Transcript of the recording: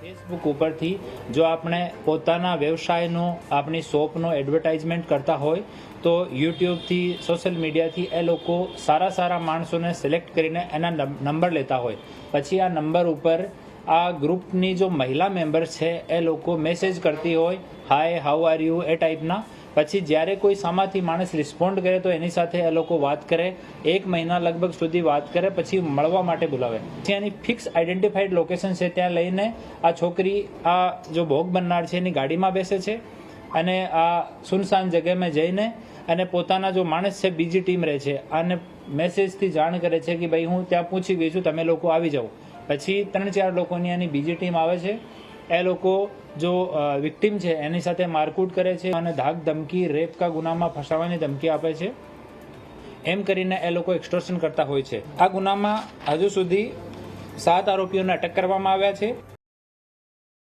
Facebook ઉપરથી જો આપણે પોતાના વ્યવસાયનો, આપણી શોપનો એડવર્ટાઇઝમેન્ટ કરતા હોય, તો યુટ્યુબથી સોશિયલ મીડિયાથી એ લોકો સારા સારા માણસોને સિલેક્ટ કરીને એના નંબર લેતા હોય. પછી આ નંબર ઉપર આ ગ્રુપની જો મહિલા મેમ્બર છે, એ લોકો મેસેજ કરતી હોય હાય હાઉ આર યુ એ ટાઈપના પછી જ્યારે કોઈ સામાથી માણસ રિસ્પોન્ડ કરે તો એની સાથે એ લોકો વાત કરે, એક મહિના લગભગ સુધી વાત કરે, પછી મળવા માટે બોલાવે. એની ફિક્સ આઈડેન્ટિફાઈડ લોકેશન છે ત્યાં લઈને આ છોકરી આ જો ભોગ બનનાર છે એની ગાડીમાં બેસે છે અને આ સુનસાન જગ્યામાં જઈને અને પોતાના જો માણસ છે બીજી ટીમ રહે છે અને મેસેજથી જાણ કરે છે કે ભાઈ હું ત્યાં પૂછી ગઈ છું, તમે લોકો આવી જાઓ. પછી ત્રણ ચાર લોકોની એની બીજી ટીમ આવે છે એ લોકો જો વિક્ટિમ છે, એની સાથે મારકૂટ કરે છે અને ધાક ધમકી, રેપ કા ગુનામાં ફસાવાની ધમકી આપે છે. એમ કરીને એ લોકો એક્સટોર્શન કરતા હોય છે. આ ગુનામાં હજુ સુધી સાત આરોપીઓને અટક કરવામાં આવ્યા છે.